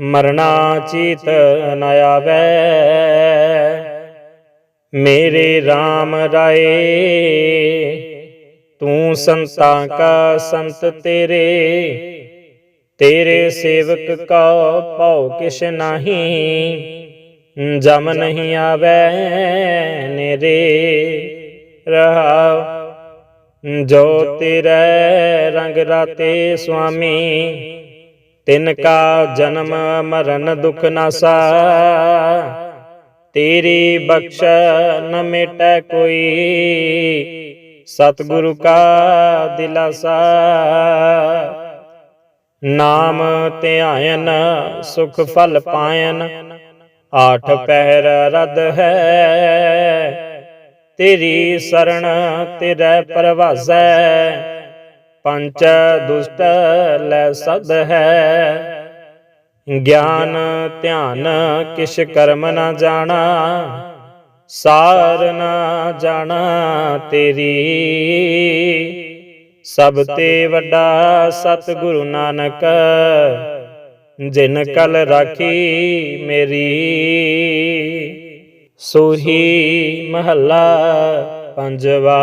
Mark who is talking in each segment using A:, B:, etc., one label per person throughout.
A: ਮਰਣਾ ਚੀਤ ਨ ਆਵੈ। ਮੇਰੇ RAM ਰਾਏ, ਤੂੰ ਸੰਤਾਂ ਕਾ ਸੰਤ ਤੇਰੇ। ਤੇਰੇ ਸੇਵਕ ਕਾ ਭਉ ਕਿਛ ਨਹੀਂ, ਜਮ ਨਹੀਂ ਆਵੈ ਨੇਰੇ। ਰਹਾਉ, ਜੋ ਤੇਰੇ ਰੰਗ ਰਾਤੇ ਸੁਆਮੀ ਤਿਨ ਕਾ ਜਨਮ ਮਰਨ ਦੁਖ ਨਾਸਾ ਤੇਰੀ ਬਖਸ਼ ਨ ਮਿਟੈ ਕੋਈ। ਸਤਿਗੁਰੂ ਕਾ ਦਿਲਾਸਾ। ਨਾਮ ਧਿਆਇਨ ਸੁਖ ਫਲ ਪਾਇਨ। ਆਠ ਪਹਿਰ ਰਦ ਹੈ। ਤੇਰੀ ਸਰਣ ਤੇਰੇ ਪਰਵਾਸੈ। ਪੰਚ ਦੁਸ਼ਟ ਲੈ ਸਦ ਹੈ। ਗਿਆਨ, ਧਿਆਨ ਕਿਛ ਕਰਮ ਨਾ ਜਾਣਾ, ਸਾਰ ਨਾ ਜਾਣਾ ਤੇਰੀ। ਸਭ ਤੇ ਵੱਡਾ ਸਤਿਗੁਰੂ ਨਾਨਕ, ਜਿਨ ਕਲ ਰਾਖੀ ਮੇਰੀ। ਸੋਹੀ ਮਹੱਲਾ ਪੰਜਵਾ।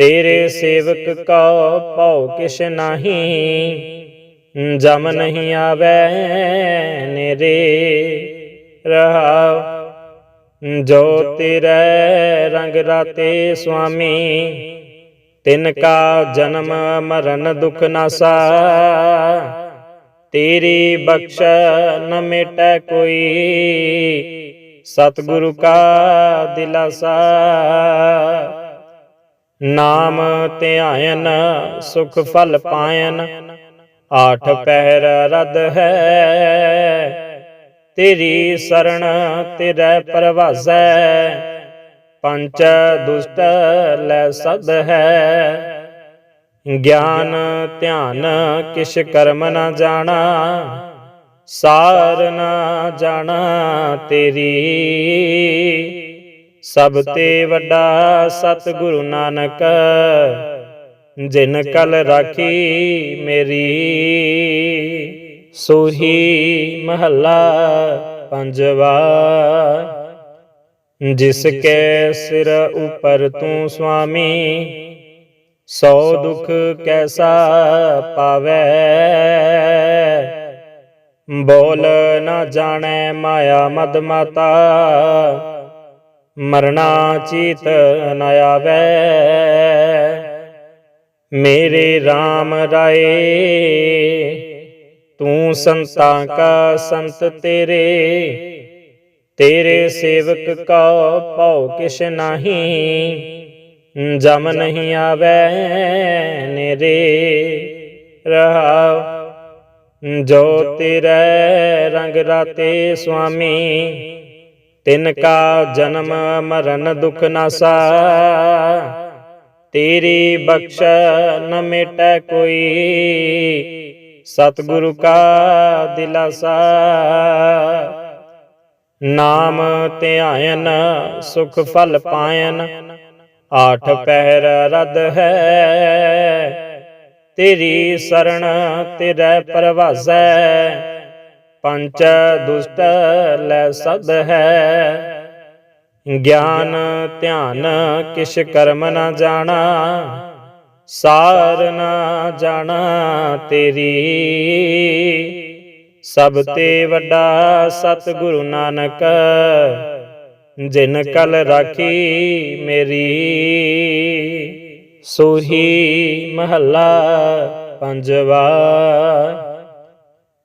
A: ਤੇਰੇ ਸੇਵਕ ਕਾ ਭਉ ਕਿਛ ਨਹੀਂ, ਜਮ ਨਹੀਂ ਆਵੈ ਨੇਰੇ ਰਹਾਉ ਜੋ ਤੇਰੇ ਰੰਗ ਰਾਤੇ ਸੁਆਮੀ, ਤਿਨ ਕਾ ਜਨਮ ਮਰਨ ਦੁਖ ਨਾਸਾ ਤੇਰੀ ਬਖਸ਼ ਨ ਮਿਟੈ ਕੋਈ, ਸਤਿਗੁਰੂ ਕਾ ਦਿਲਾਸਾ। ਨਾਮ ਧਿਆਇਨ, ਸੁਖ ਫਲ ਪਾਇਨ, ਆਠ ਪਹਿਰ ਰਦ ਹੈ। ਤੇਰੀ ਸਰਣ ਤੇਰੇ ਪਰਵਾਸੈ ਪੰਚ ਦੁਸ਼ਟ ਲੈ ਸਦ ਹੈ। ਗਿਆਨ ਧਿਆਨ ਕਿਛ ਕਰਮ ਨਾ ਜਾਣਾ, ਸਾਰ ਨਾ ਜਾਣਾ ਤੇਰੀ। ਸਭ ਤੇ ਵੱਡਾ ਸਤ ਗੁਰੂ ਨਾਨਕ ਜਿਨ ਕਲ ਰਾਖੀ ਮੇਰੀ ਸੋਹੀ ਮਹੱਲਾ ਪੰਜਵਾ ਜਿਸ ਕੈ ਸਿਰ ਉਪਰ ਤੂੰ ਸੁਆਮੀ ਸੋ ਦੁਖ ਕੈਸਾ ਪਾਵੈ। ਬੋਲ ਨਾ ਜਾਣੈ ਮਾਇਆ ਮਦ ਮਾਤਾ ਮਰਣਾ ਚੀਤ ਨ ਆਵੈ। ਮੇਰੇ RAM ਰਾਏ, ਤੂੰ ਸੰਤਾਂ ਕਾ ਸੰਤ ਤੇਰੇ। ਤੇਰੇ ਸੇਵਕ ਕਾ ਭਉ ਕਿਛ ਨਹੀਂ, ਜਮ ਨਹੀਂ ਆਵੈ ਨੇਰੇ। ਰਹਾਉ ਜੋ ਤੇਰੇ ਰੰਗ ਰਾਤੇ ਸੁਆਮੀ ਤਿਨ ਕਾ ਜਨਮ ਮਰਨ ਦੁਖ ਨਾਸਾ ਤੇਰੀ ਬਖਸ਼ ਨ ਮਿਟੈ ਕੋਈ। ਸਤਿਗੁਰੂ ਕਾ ਦਿਲਾਸਾ। ਨਾਮ ਧਿਆਇਨ, ਸੁਖ ਫਲ ਪਾਇਨ। ਆਠ ਪਹਿਰ ਰਦ ਹੈ। ਤੇਰੀ ਸਰਣ, ਤੇਰੇ ਪਰਵਾਸੈ। ਪੰਚ ਦੁਸ਼ਟ ਲੈ ਸਦ ਹੈ। ਗਿਆਨ ਧਿਆਨ ਕਿਛ ਕਰਮ ਨਾ ਜਾਣਾ, ਸਾਰ ਨਾ ਜਾਣਾ ਤੇਰੀ। ਸਭ ਤੇ ਵੱਡਾ ਸਤਿਗੁਰੂ ਨਾਨਕ, ਜਿਨ ਕਲ ਰਾਖੀ ਮੇਰੀ। ਸੋਹੀ ਮਹੱਲਾ ਪੰਜਵਾ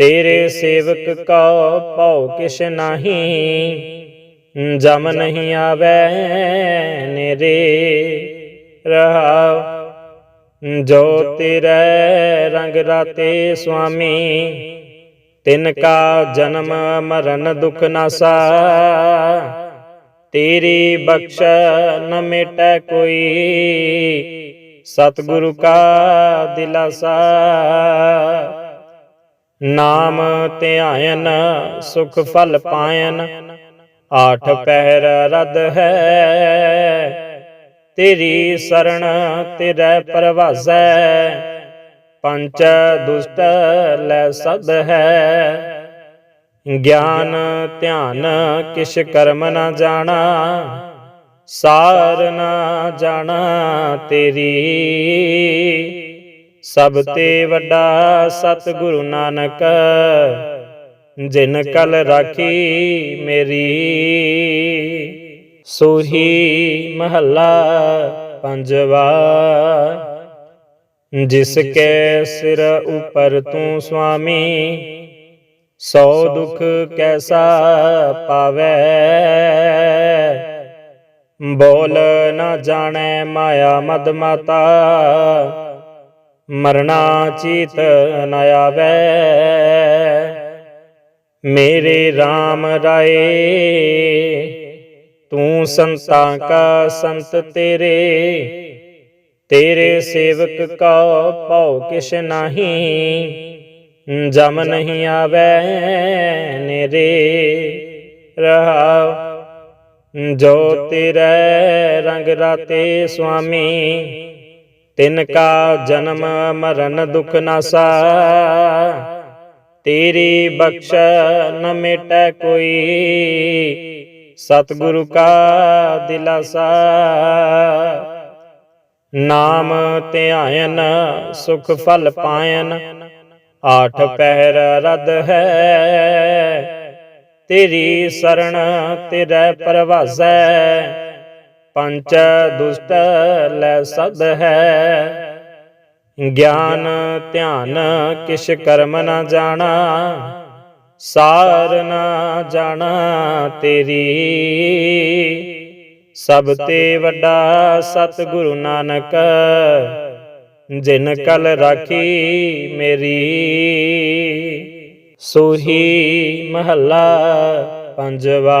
A: ਤੇਰੇ ਸੇਵਕ ਕਾ ਭਉ ਕਿਛ ਨਾਹੀ, ਜਮ ਨਹੀਂ ਆਵੈ ਨੇਰੇ ਰਹਾਉ ਜੋ ਤੇਰੇ ਰੰਗ ਰਾਤੇ ਸੁਆਮੀ, ਤਿਨ ਕਾ ਜਨਮ ਮਰਨ ਦੁਖ ਨਾਸਾ ਤੇਰੀ ਬਖਸ਼ ਨ ਮਿਟੈ ਕੋਈ, ਸਤਿਗੁਰੂ ਕਾ ਦਿਲਾਸਾ। ਨਾਮ ਧਿਆਇਨ, ਸੁਖ ਫਲ ਪਾਇਨ, ਆਠ ਪਹਿਰ ਰਦ ਹੈ। ਤੇਰੀ ਸਰਣ ਤੇਰੇ ਪਰਵਾਸੈ, ਪੰਚ ਦੁਸ਼ਟ ਲੈ ਸਦ ਹੈ। ਗਿਆਨ ਧਿਆਨ ਕਿਛ ਕਰਮ ਨਾ ਜਾਣਾ, ਸਾਰ ਨਾ ਜਾਣਾ ਤੇਰੀ। ਸਭ ਤੇ ਵੱਡਾ ਸਤਿਗੁਰੂ ਨਾਨਕ ਜਿਨ ਕਲ ਰਾਖੀ ਮੇਰੀ ਸੋਹੀ ਮਹੱਲਾ ਪੰਜਵਾ ਜਿਸ ਕੈ ਸਿਰ ਉਪਰ ਤੂੰ ਸੁਆਮੀ ਸੋ ਦੁਖ ਕੈਸਾ ਪਾਵੈ? ਬੋਲ ਨਾ ਜਾਣੈ ਮਾਇਆ ਮਦ ਮਾਤਾ ਮਰਣਾ ਚੀਤ ਨ ਆਵੈ। ਮੇਰੇ RAM ਰਾਏ, ਤੂੰ ਸੰਤਾਂ ਕਾ ਸੰਤ ਤੇਰੇ। ਤੇਰੇ ਸੇਵਕ ਕਾ ਭਉ ਕਿਛ ਨਾਹੀ, ਜਮ ਨਹੀਂ ਆਵੈ ਨੇਰੇ। ਰਹਾਉ ਜੋ ਤੇਰੇ ਰੰਗ ਰਾਤੇ ਸੁਆਮੀ ਤਿਨ ਕਾ ਜਨਮ ਮਰਨ ਦੁਖ ਨਾਸਾ। ਤੇਰੀ ਬਖਸ਼ ਨ ਮਿਟੈ ਕੋਈ। ਸਤਿਗੁਰੂ ਕਾ ਦਿਲਾਸਾ। ਨਾਮ ਧਿਆਇਨ ਸੁਖ ਫਲ ਪਾਇਨ। ਆਠ ਪਹਿਰ ਰਦ ਹੈ। ਤੇਰੀ ਸਰਣ ਤੇਰੇ ਪਰਵਾਸੈ। ਪੰਚ ਦੁਸ਼ਟ ਲੈ ਸਦ ਹੈ। ਗਿਆਨ ਧਿਆਨ ਕਿਛ ਕਰਮ ਨਾ ਜਾਣਾ, ਸਾਰ ਨਾ ਜਾਣਾ ਤੇਰੀ। ਸਭ ਤੇ ਵੱਡਾ ਸਤਿਗੁਰੂ ਨਾਨਕ, ਜਿਨ ਕਲ ਰਾਖੀ ਮੇਰੀ। ਸੋਹੀ ਮਹੱਲਾ ਪੰਜਵਾ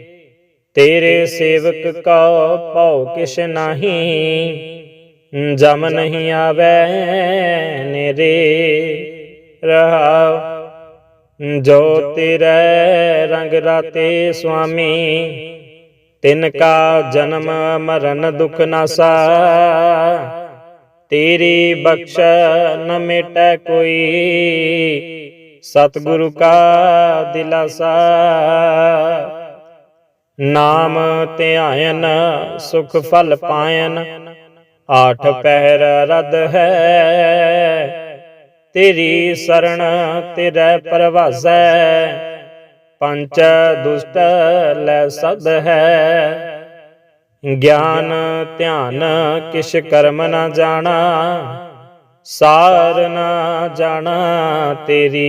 A: ਤੇਰੇ ਸੇਵਕ ਕਾ ਭਉ ਕਿਛ ਨਾਹੀ। ਜਮ ਨਹੀਂ ਆਵੈ ਨੇਰੇ। ਰਹਾਉ ਜੋ ਤੇਰੇ ਰੰਗ ਰਾਤੇ ਸੁਆਮੀ, ਤਿਨ ਕਾ ਜਨਮ ਮਰਨ ਦੁਖ ਨਾਸਾ ਤੇਰੀ ਬਖਸ਼ ਨ ਮਿਟੈ ਕੋਈ, ਸਤਿਗੁਰੂ ਕਾ ਦਿਲਾਸਾ। ਨਾਮ ਧਿਆਇਨ, ਸੁਖ ਫਲ ਪਾਇਨ, ਆਠ ਪਹਿਰ ਰਦ ਹੈ। ਤੇਰੀ ਸਰਣ ਤੇਰੇ ਪਰਵਾਸੈ ਪੰਚ ਦੁਸ਼ਟ ਲੈ ਸਦ ਹੈ। ਗਿਆਨ ਧਿਆਨ, ਕਿਛ ਕਰਮ ਨਾ ਜਾਣਾ, ਸਾਰ ਨਾ ਜਾਣਾ ਤੇਰੀ।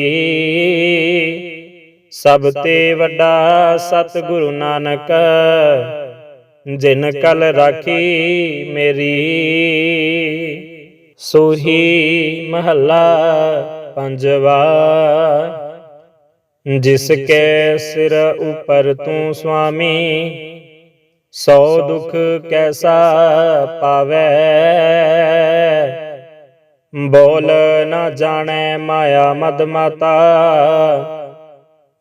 A: ਸਭ ਤੇ ਵੱਡਾ ਸਤਿਗੁਰੂ ਨਾਨਕ ਜਿਨ ਕਲ ਰਾਖੀ ਮੇਰੀ ਸੋਹੀ ਮਹੱਲਾ ਪੰਜਵਾ ਜਿਸ ਕੈ ਸਿਰ ਉਪਰ ਤੂੰ ਸੁਆਮੀ ਸੋ ਦੁਖ ਕੈਸਾ ਪਾਵੈ? ਬੋਲ ਨਾ ਜਾਣੈ ਮਾਇਆ ਮਦ ਮਾਤਾ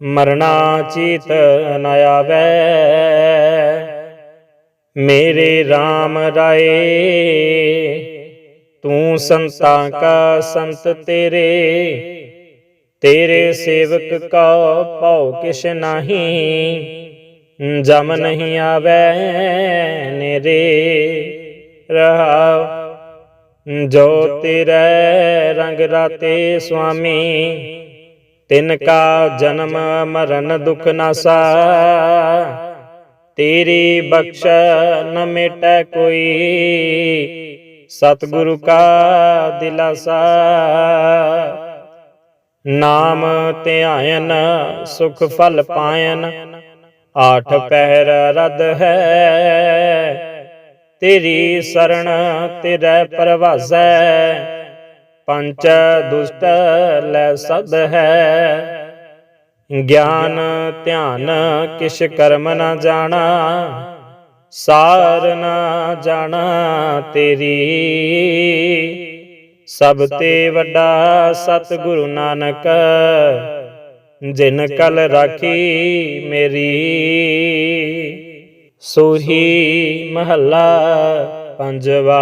A: ਮਰਣਾ ਚੀਤ ਨ ਆਵੈ। ਮੇਰੇ RAM ਰਾਏ, ਤੂੰ ਸੰਤਾਂ ਕਾ ਸੰਤ ਤੇਰੇ। ਤੇਰੇ ਸੇਵਕ ਕਾ ਭਉ ਕਿਛ ਨਾਹੀ, ਜਮ ਨਹੀਂ ਆਵੈ ਨੇਰੇ। ਰਹਾਉ, ਜੋ ਤੇਰੇ ਰੰਗ ਰਾਤੇ ਸੁਆਮੀ ਤਿਨ ਕਾ ਜਨਮ ਮਰਨ ਦੁਖ ਨਾਸਾ। ਤੇਰੀ ਬਖਸ਼ ਨ ਮਿਟੈ ਕੋਈ। ਸਤਿਗੁਰੂ ਕਾ ਦਿਲਾਸਾ। ਨਾਮ ਧਿਆਇਨ ਸੁਖ ਫਲ ਪਾਇਨ। ਆਠ ਪਹਿਰ ਰਦ ਹੈ। ਤੇਰੀ ਸਰਣ ਤੇਰੇ ਪ੍ਰਵਾਸੈ। ਪੰਚ ਦੁਸ਼ਟ ਲੈ ਸਦ ਹੈ। ਗਿਆਨ ਧਿਆਨ ਕਿਛ ਕਰਮ ਨਾ ਜਾਣਾ, ਸਾਰ ਨਾ ਜਾਣਾ ਤੇਰੀ। ਸਭ ਤੇ ਵੱਡਾ ਸਤਿਗੁਰੂ ਨਾਨਕ, ਜਿਨ ਕਲ ਰਾਖੀ ਮੇਰੀ। ਸੋਹੀ ਮਹੱਲਾ ਪੰਜਵਾ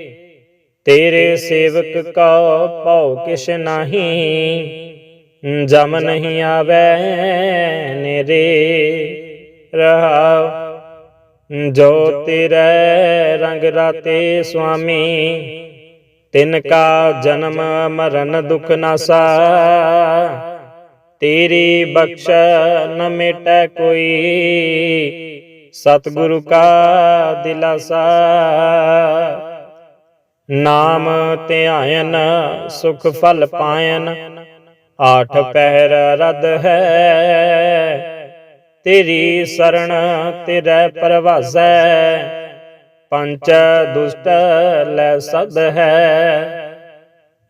A: ਤੇਰੇ ਸੇਵਕ ਕਾ ਭਉ ਕਿਛ ਨਾਹੀ, ਜਮ ਨਹੀਂ ਆਵੈ ਨੇਰੇ, ਰਹਾਉ, ਜੋ ਤੇਰੇ ਰੰਗ ਰਾਤੇ ਸੁਆਮੀ, ਤਿਨ ਕਾ ਜਨਮ ਮਰਨ ਦੁਖ ਨਾਸਾ ਤੇਰੀ ਬਖਸ਼ ਨ ਮਿਟੈ ਕੋਈ, ਸਤਿਗੁਰੂ ਕਾ ਦਿਲਾਸਾ। ਨਾਮ ਧਿਆਇਨ, ਸੁਖ ਫਲ ਪਾਇਨ, ਆਠ ਪਹਿਰ ਰਦ ਹੈ। ਤੇਰੀ ਸਰਣ ਤੇਰੇ ਪ੍ਰਵਾਸੈ ਪੰਚ ਦੁਸ਼ਟ ਲੈ ਸਦ ਹੈ।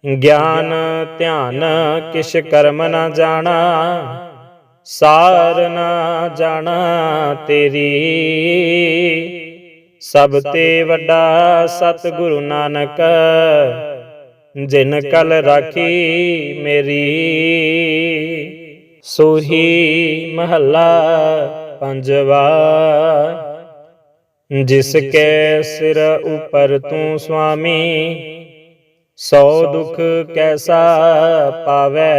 A: ਗਿਆਨ ਧਿਆਨ ਕਿਛ ਕਰਮ ਨਾ ਜਾਣਾ, ਸਾਰ ਨਾ ਜਾਣਾ ਤੇਰੀ। ਸਭ ਤੇ ਵੱਡਾ ਸਤਿਗੁਰੂ ਨਾਨਕ ਜਿਨ ਕਲ ਰਾਖੀ ਮੇਰੀ ਸੋਹੀ ਮਹੱਲਾ ਪੰਜਵਾ ਜਿਸ ਕੈ ਸਿਰ ਉਪਰ ਤੂੰ ਸੁਆਮੀ ਸੋ ਦੁਖ ਕੈਸਾ ਪਾਵੈ?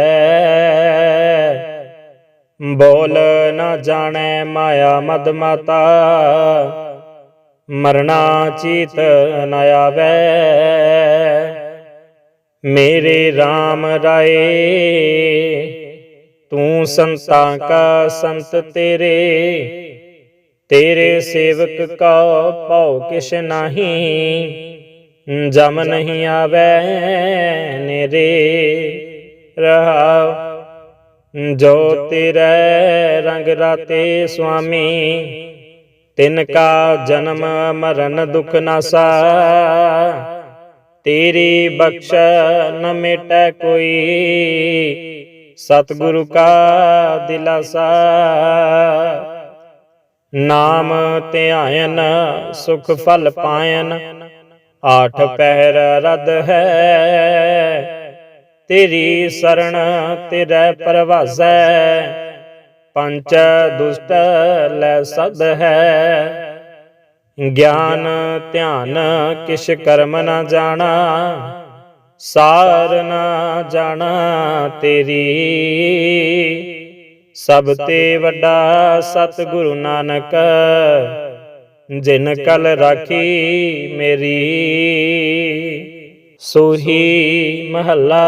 A: ਬੋਲ ਨਾ ਜਾਣੈ ਮਾਇਆ ਮਦ ਮਾਤਾ ਮਰਨਾ ਚੀਤ ਨ ਆਵੈ। ਮੇਰੇ RAM ਰਾਏ, ਤੂੰ ਸੰਤਾਂ ਕਾ ਸੰਤ ਤੇਰੇ। ਤੇਰੇ ਸੇਵਕ ਕਾ ਭਉ ਕਿਛ ਨਾਹੀ, ਜਮ ਨਹੀਂ ਆਵੈ ਨੇਰੇ। ਰਹਾਉ ਜੋ ਤੇਰੇ ਰੰਗ ਰਾਤੇ ਸੁਆਮੀ ਤਿਨ ਕਾ ਜਨਮ ਮਰਨ ਦੁਖ ਨਾਸਾ। ਤੇਰੀ ਬਖਸ਼ ਨ ਮਿਟੈ ਕੋਈ। ਸਤਿਗੁਰੂ ਕਾ ਦਿਲਾਸਾ। ਨਾਮ ਧਿਆਇਨ ਸੁਖ ਫਲ ਪਾਇਨ। ਆਠ ਪਹਿਰ ਰਦ ਹੈ। ਤੇਰੀ ਸਰਣ ਤੇਰੇ ਪ੍ਰਵਾਸੈ। ਪੰਚ ਦੁਸ਼ਟ ਲੈ ਸਦ ਹੈ। ਗਿਆਨ ਧਿਆਨ ਕਿਛ ਕਰਮ ਨਾ ਜਾਣਾ, ਸਾਰ ਨਾ ਜਾਣਾ ਤੇਰੀ। ਸਭ ਤੇ ਵੱਡਾ ਸਤਿਗੁਰੂ ਨਾਨਕ, ਜਿਨ ਕਲ ਰਾਖੀ ਮੇਰੀ। ਸੋਹੀ ਮਹੱਲਾ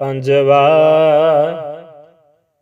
A: ਪੰਜਵਾ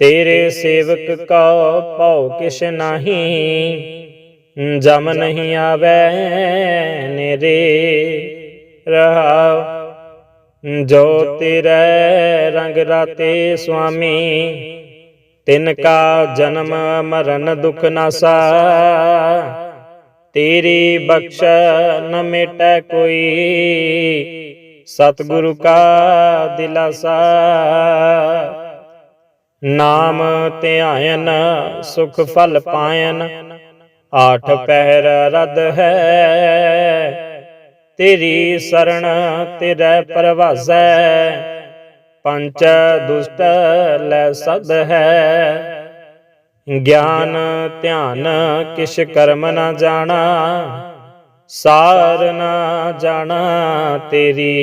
A: ਤੇਰੇ ਸੇਵਕ ਕਾ ਭਉ ਕਿਛ ਨਾਹੀ, ਜਮ ਨਹੀਂ ਆਵੈ ਨੇਰੇ, ਰਹਾਉ ਜੋ ਤੇਰੇ ਰੰਗ ਰਾਤੇ ਸੁਆਮੀ, ਤਿਨ ਕਾ ਜਨਮ ਮਰਨ ਦੁਖ ਨਾਸਾ ਤੇਰੀ ਬਖਸ਼ ਨ ਮਿਟੈ ਕੋਈ, ਸਤਿਗੁਰੂ ਕਾ ਦਿਲਾਸਾ। ਨਾਮ ਧਿਆਇਨ, ਸੁਖ ਫਲ ਪਾਇਨ। ਆਠ ਪਹਿਰ ਰਦ ਹੈ, ਤੇਰੀ ਸਰਣ ਤੇਰੇ ਪ੍ਰਵਾਸੈ। ਪੰਚ ਦੁਸ਼ਟ ਲੈ ਸਦ ਹੈ, ਗਿਆਨ ਧਿਆਨ ਕਿਛ ਕਰਮ ਨਾ ਜਾਣਾ। ਸਾਰ ਨਾ ਜਾਣਾ ਤੇਰੀ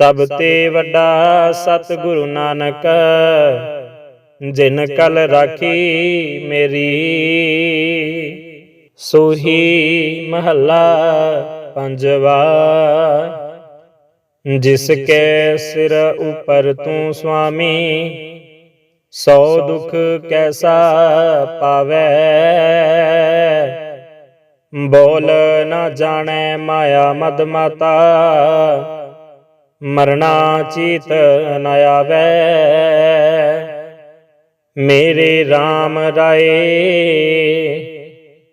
A: ਸਭ ਤੇ ਵੱਡਾ ਸਤਿਗੁਰੂ ਨਾਨਕ ਜਿਨ ਕਲ ਰਾਖੀ ਮੇਰੀ ਸੋਹੀ ਮਹੱਲਾ ਪੰਜਵਾ ਜਿਸ ਕੈ ਸਿਰ ਉਪਰ ਤੂੰ ਸੁਆਮੀ ਸੋ ਦੁਖ ਕੈਸਾ ਪਾਵੈ? ਬੋਲ ਨਾ ਜਾਣੈ ਮਾਇਆ ਮਦ ਮਾਤਾ ਮਰਣਾ ਚੀਤ ਨ ਆਵੈ। ਮੇਰੇ RAM ਰਾਏ,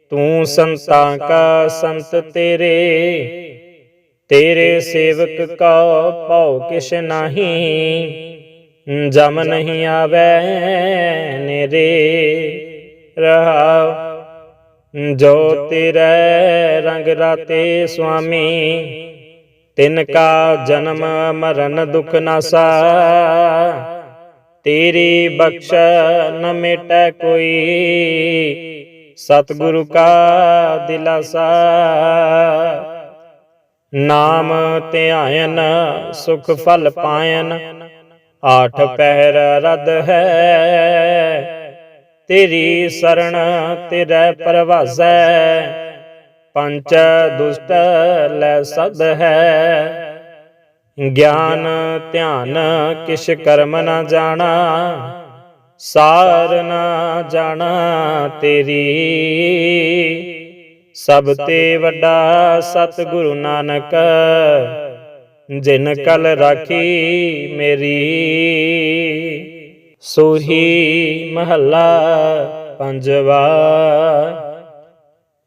A: ਤੂੰ ਸੰਤਾਂ ਕਾ ਸੰਤ ਤੇਰੇ। ਤੇਰੇ ਸੇਵਕ ਕਾ ਭਉ ਕਿਛ ਨਾਹੀ, ਜਮ ਨਹੀਂ ਆਵੈ ਨੇਰੇ। ਰਹਾਉ ਜੋ ਤੇਰੇ ਰੰਗ ਰਾਤੇ ਸੁਆਮੀ ਤਿਨ ਕਾ ਜਨਮ ਮਰਨ ਦੁਖ ਨਾਸਾ। ਤੇਰੀ ਬਖਸ਼ ਨ ਮਿਟੈ ਕੋਈ। ਸਤਿਗੁਰੂ ਕਾ ਦਿਲਾਸਾ। ਨਾਮ ਧਿਆਇਨ ਸੁਖ ਫਲ ਪਾਇਨ। ਆਠ ਪਹਿਰ ਰਦ ਹੈ। ਤੇਰੀ ਸਰਣ ਤੇਰੇ ਪ੍ਰਵਾਸੈ। ਪੰਚ ਦੁਸ਼ਟ ਲੈ ਸਦ ਹੈ। ਗਿਆਨ ਧਿਆਨ ਕਿਛ ਕਰਮ ਨਾ ਜਾਣਾ, ਸਾਰ ਨਾ ਜਾਣਾ ਤੇਰੀ। ਸਭ ਤੇ ਵੱਡਾ ਸਤਿਗੁਰੂ ਨਾਨਕ, ਜਿਨ ਕਲ ਰਾਖੀ ਮੇਰੀ। ਸੋਹੀ ਮਹੱਲਾ ਪੰਜਵਾ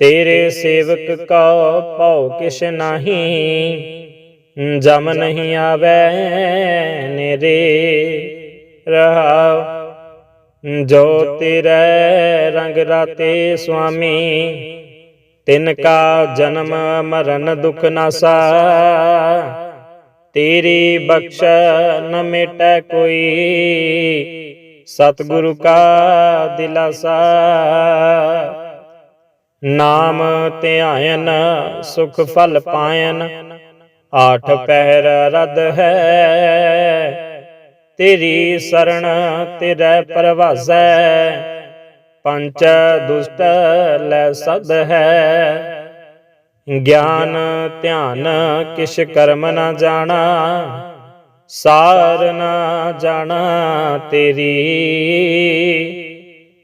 A: ਤੇਰੇ ਸੇਵਕ ਕਾ ਭਉ ਕਿਛ ਨਾਹੀ, ਜਮ ਨਹੀਂ ਆਵੈ ਨੇਰੇ, ਰਹਾਉ ਜੋ ਤੇਰੇ ਰੰਗ ਰਾਤੇ ਸੁਆਮੀ, ਤਿਨ ਕਾ ਜਨਮ ਮਰਨ ਦੁਖ ਨਾਸਾ ਤੇਰੀ ਬਖਸ਼ ਨ ਮਿਟੈ ਕੋਈ, ਸਤਿਗੁਰੂ ਕਾ ਦਿਲਾਸਾ। ਨਾਮ ਧਿਆਇਨ, ਸੁਖ ਫਲ ਪਾਇਨ, ਆਠ ਪਹਿਰ ਰਦ ਹੈ। ਤੇਰੀ ਸਰਣ ਤੇਰੇ ਪ੍ਰਵਾਸੈ, ਪੰਚ ਦੁਸ਼ਟ ਲੈ ਸਦ ਹੈ। ਗਿਆਨ ਧਿਆਨ ਕਿਛ ਕਰਮ ਨਾ ਜਾਣਾ, ਸਾਰ ਨਾ ਜਾਣਾ ਤੇਰੀ।